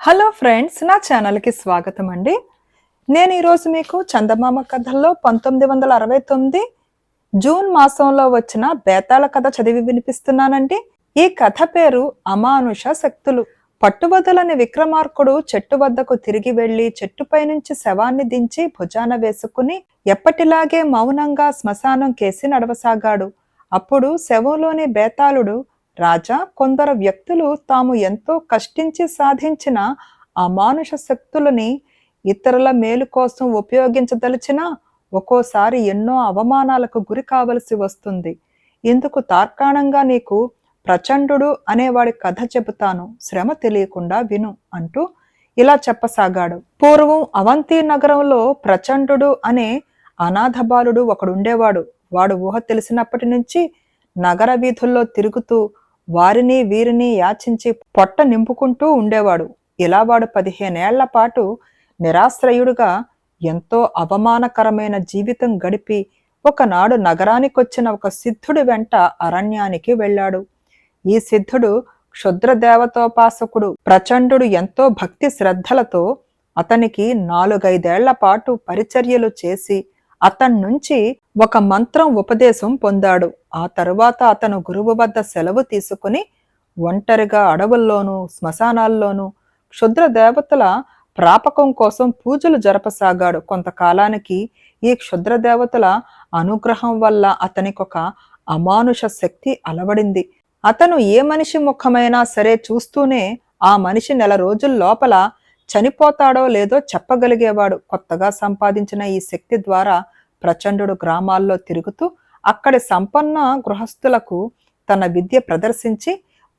Hello friends నా ఛానల్కి స్వాగతం అండి. నేను ఈరోజు మీకు చందమామ కథల్లో పంతొమ్మిది వందల అరవై తొమ్మిది జూన్ మాసంలో వచ్చిన బేతాళ కథ చదివి వినిపిస్తున్నానండి. ఈ కథ పేరు అమానుష శక్తులు. పట్టుబదులని విక్రమార్కుడు చెట్టు వద్దకు తిరిగి వెళ్ళి చెట్టుపై నుంచి శవాన్ని దించి భుజాన వేసుకుని ఎప్పటిలాగే మౌనంగా శ్మశానం కేసి నడవసాగాడు. అప్పుడు శవంలోని బేతాళుడు రాజా కొందరు వ్యక్తులు తాము ఎంతో కష్టించి సాధించిన అమానుష శక్తులని ఇతరుల మేలు కోసం ఉపయోగించదలిచినా ఒక్కోసారి ఎన్నో అవమానాలకు గురి కావలసి వస్తుంది. ఇందుకు తార్కాణంగా నీకు ప్రచండు అనేవాడి కథ చెబుతాను. శ్రమ తెలియకుండా విను అంటూ ఇలా చెప్పసాగాడు. పూర్వం అవంతి నగరంలో ప్రచండు అనే అనాథ బాలుడు ఒకడుండేవాడు. వాడు ఊహ తెలిసినప్పటి నుంచి నగర వీధుల్లో తిరుగుతూ వారిని వీరిని యాచించి పొట్ట నింపుకుంటూ ఉండేవాడు. ఇలా వాడు పదిహేనేళ్ళ పాటు నిరాశ్రయుడుగా ఎంతో అవమానకరమైన జీవితం గడిపి ఒకనాడు నగరానికొచ్చిన ఒక సిద్ధుడి వెంట అరణ్యానికి వెళ్ళాడు. ఈ సిద్ధుడు క్షుద్రదేవతోపాసకుడు ప్రచండుడు ప్రచండు ఎంతో భక్తి శ్రద్ధలతో అతనికి నాలుగైదేళ్ళ పాటు పరిచర్యలు చేసి అతని నుంచి ఒక మంత్రం ఉపదేశం పొందాడు. ఆ తరువాత అతను గురువు వద్ద సెలవు తీసుకుని ఒంటరిగా అడవుల్లోనూ శ్మశానాల్లోనూ క్షుద్ర దేవతల ప్రాపకం కోసం పూజలు జరపసాగాడు. కొంతకాలానికి ఈ క్షుద్ర దేవతల అనుగ్రహం వల్ల అతనికొక అమానుష శక్తి అలవడింది. అతను ఏ మనిషి ముఖమైనా సరే చూస్తూనే ఆ మనిషి నెల రోజుల లోపల చనిపోతాడో లేదో చెప్పగలిగేవాడు కొత్తగా సంపాదించిన ఈ శక్తి ద్వారా ప్రచండు గ్రామాల్లో తిరుగుతూ అక్కడి సంపన్న గృహస్థులకు తన విద్య ప్రదర్శించి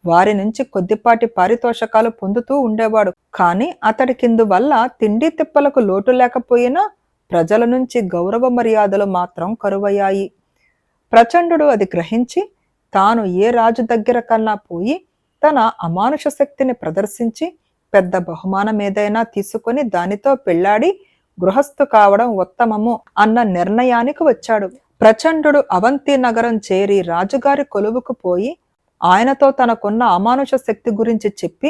వారి నుంచి కొద్దిపాటి పారితోషకాలు పొందుతూ ఉండేవాడు. కానీ అతడి కిందు వల్ల తిండి తిప్పలకు లోటు లేకపోయినా ప్రజల నుంచి గౌరవ మర్యాదలు మాత్రం కరువయ్యాయి. ప్రచండు అది గ్రహించి తాను ఏ రాజు దగ్గర కన్నా పోయి తన అమానుష శక్తిని ప్రదర్శించి పెద్ద బహుమానం ఏదైనా తీసుకొని దానితో పెళ్ళాడి గృహస్థు కావడం ఉత్తమము అన్న నిర్ణయానికి వచ్చాడు. ప్రచండుడు అవంతి నగరం చేరి రాజుగారి కొలువుకు పోయి ఆయనతో తనకున్న అమానుష శక్తి గురించి చెప్పి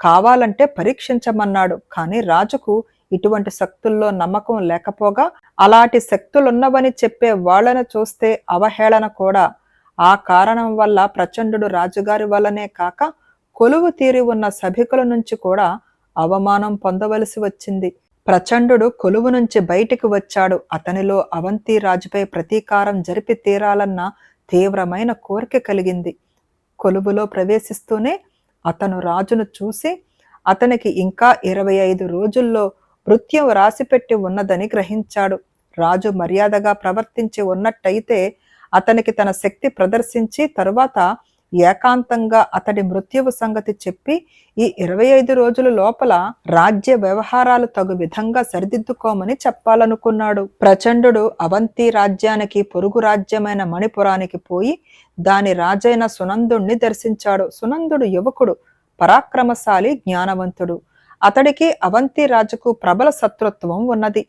కావాలంటే పరీక్షించమన్నాడు. కానీ రాజుకు ఇటువంటి శక్తుల్లో నమ్మకం లేకపోగా అలాంటి శక్తులున్నవని చెప్పే వాళ్ళను చూస్తే అవహేళన కూడా. ఆ కారణం వల్ల ప్రచండుడు రాజుగారి వల్లనే కాక కొలువు తీరి ఉన్న సభికుల నుంచి కూడా అవమానం పొందవలసి వచ్చింది. ప్రచండు కొలువు నుంచి బయటికి వచ్చాడు. అతనిలో అవంతి రాజుపై ప్రతీకారం జరిపి తీరాలన్న తీవ్రమైన కోరిక కలిగింది. కొలువులో ప్రవేశిస్తూనే అతను రాజును చూసి అతనికి ఇంకా ఇరవై ఐదు రోజుల్లో మృత్యం రాసిపెట్టి ఉన్నదని గ్రహించాడు. రాజు మర్యాదగా ప్రవర్తించి ఉన్నట్టయితే అతనికి తన శక్తి ప్రదర్శించి తరువాత ఏకాంతంగా అతడి మృత్యువు సంగతి చెప్పి ఈ ఇరవై ఐదు రోజుల లోపల రాజ్య వ్యవహారాలు తగు విధంగా సరిదిద్దుకోమని చెప్పాలనుకున్నాడు. ప్రచండు అవంతి రాజ్యానికి పొరుగు రాజ్యమైన మణిపురానికి పోయి దాని రాజైన సునందుణ్ణి దర్శించాడు. సునందుడు యువకుడు పరాక్రమశాలి జ్ఞానవంతుడు. అతడికి అవంతి రాజుకు ప్రబల శత్రుత్వం ఉన్నది.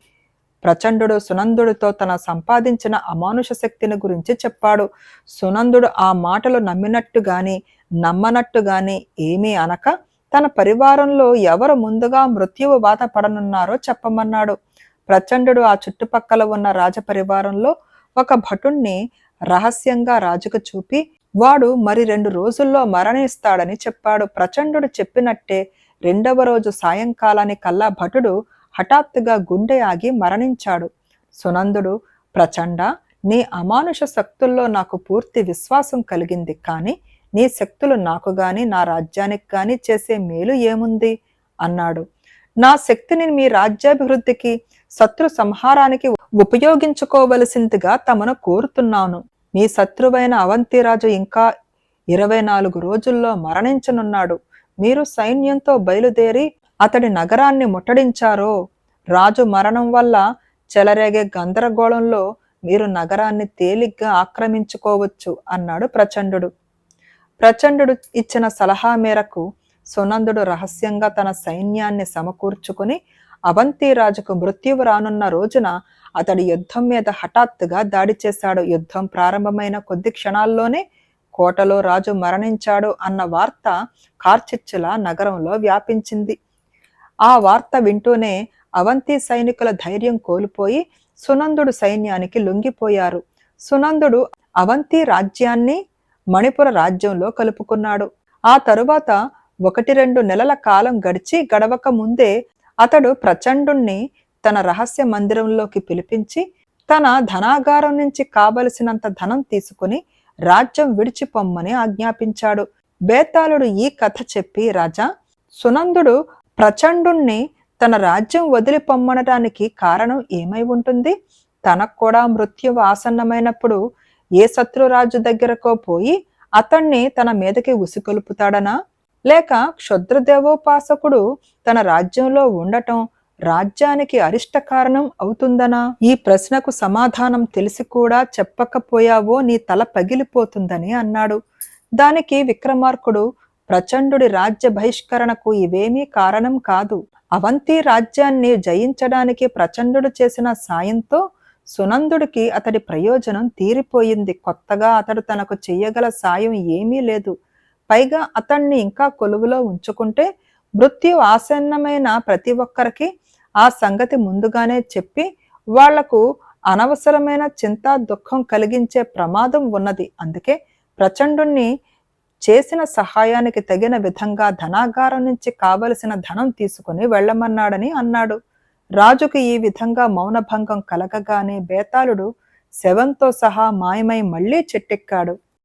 ప్రచండుడు సునందుడితో తన సంపాదించిన అమానుష శక్తిని గురించి చెప్పాడు. సునందుడు ఆ మాటలు నమ్మినట్టు గాని నమ్మనట్టు గాని ఏమీ అనక తన పరివారంలో ఎవరు ముందుగా మృత్యువు బాధ పడనున్నారో చెప్పమన్నాడు. ప్రచండుడు ఆ చుట్టుపక్కల ఉన్న రాజపరివారంలో ఒక భటుణ్ణి రహస్యంగా రాజుకు చూపి వాడు మరి రెండు రోజుల్లో మరణిస్తాడని చెప్పాడు. ప్రచండుడు చెప్పినట్టే రెండవ రోజు సాయంకాలానికల్లా భటుడు హఠాత్తుగా గుండె ఆగి మరణించాడు. సునందుడు ప్రచండ నీ అమానుష శక్తుల్లో నాకు పూర్తి విశ్వాసం కలిగింది. కానీ నీ శక్తులు నాకు గాని నా రాజ్యానికి గాని చేసే మేలు ఏముంది అన్నాడు. నా శక్తిని మీ రాజ్యాభివృద్ధికి శత్రు సంహారానికి ఉపయోగించుకోవలసిందిగా తమను కోరుతున్నాను. మీ శత్రువైన అవంతిరాజు ఇంకా ఇరవై నాలుగు రోజుల్లో మరణించనున్నాడు. మీరు సైన్యంతో బయలుదేరి అతడి నగరాన్ని ముట్టడించారో? రాజు మరణం వల్ల చెలరేగే గందరగోళంలో మీరు నగరాన్ని తేలిగ్గా ఆక్రమించుకోవచ్చు అన్నాడు ప్రచండు ప్రచండు ఇచ్చిన సలహా మేరకు సునందుడు రహస్యంగా తన సైన్యాన్ని సమకూర్చుకుని అవంతి రాజుకు మృత్యువు రానున్న రోజున అతడి యుద్ధం మీద హఠాత్తుగా దాడి చేశాడు. యుద్ధం ప్రారంభమైన కొద్ది క్షణాల్లోనే కోటలో రాజు మరణించాడు అన్న వార్త కార్చిచ్చుల నగరంలో వ్యాపించింది. ఆ వార్త వింటూనే అవంతి సైనికుల ధైర్యం కోల్పోయి సునందుడు సైన్యానికి లొంగిపోయారు. సునందుడు అవంతి రాజ్యాన్ని మణిపుర రాజ్యంలో కలుపుకున్నాడు. ఆ తరువాత ఒకటి రెండు నెలల కాలం గడిచి గడవక ముందే అతడు ప్రచండుణ్ణి తన రహస్య మందిరంలోకి పిలిపించి తన ధనాగారం నుంచి కావలసినంత ధనం తీసుకుని రాజ్యం విడిచిపొమ్మని ఆజ్ఞాపించాడు. బేతాళుడు ఈ కథ చెప్పి రాజా సునందుడు ప్రచండుణ్ణి తన రాజ్యం వదిలి పొమ్మనటానికి కారణం ఏమై ఉంటుంది? తనకు కూడా మృత్యువు ఆసన్నమైనప్పుడు ఏ శత్రురాజు దగ్గరకో పోయి అతన్ని తన మీదకి ఉసికొలుపుతాడనా లేక క్షుద్రదేవోపాసకుడు తన రాజ్యంలో ఉండటం రాజ్యానికి అరిష్ట కారణం అవుతుందనా? ఈ ప్రశ్నకు సమాధానం తెలిసి కూడా చెప్పకపోయావో నీ తల పగిలిపోతుందని అన్నాడు. దానికి విక్రమార్కుడు ప్రచండుడి రాజ్య బహిష్కరణకు ఇవేమీ కారణం కాదు. అవంతి రాజ్యాన్ని జయించడానికి ప్రచండుడు చేసిన సాయంతో సునందుడికి అతడి ప్రయోజనం తీరిపోయింది. కొత్తగా అతడు తనకు చెయ్యగల సాయం ఏమీ లేదు. పైగా అతన్ని ఇంకా కొలువులో ఉంచుకుంటే మృత్యు ఆసన్నమైన ప్రతి ఒక్కరికి ఆ సంగతి ముందుగానే చెప్పి వాళ్ళకు అనవసరమైన చింత దుఃఖం కలిగించే ప్రమాదం ఉన్నది. అందుకే ప్రచండుణ్ణి చేసిన సహాయానికి తగిన విధంగా ధనాగారం నుంచి కావలసిన ధనం తీసుకుని వెళ్ళమన్నాడని అన్నాడు. రాజుకు ఈ విధంగా మౌనభంగం కలగగానే బేతాళుడు శవంతో సహా మాయమై మళ్ళీ చెట్టెక్కాడు.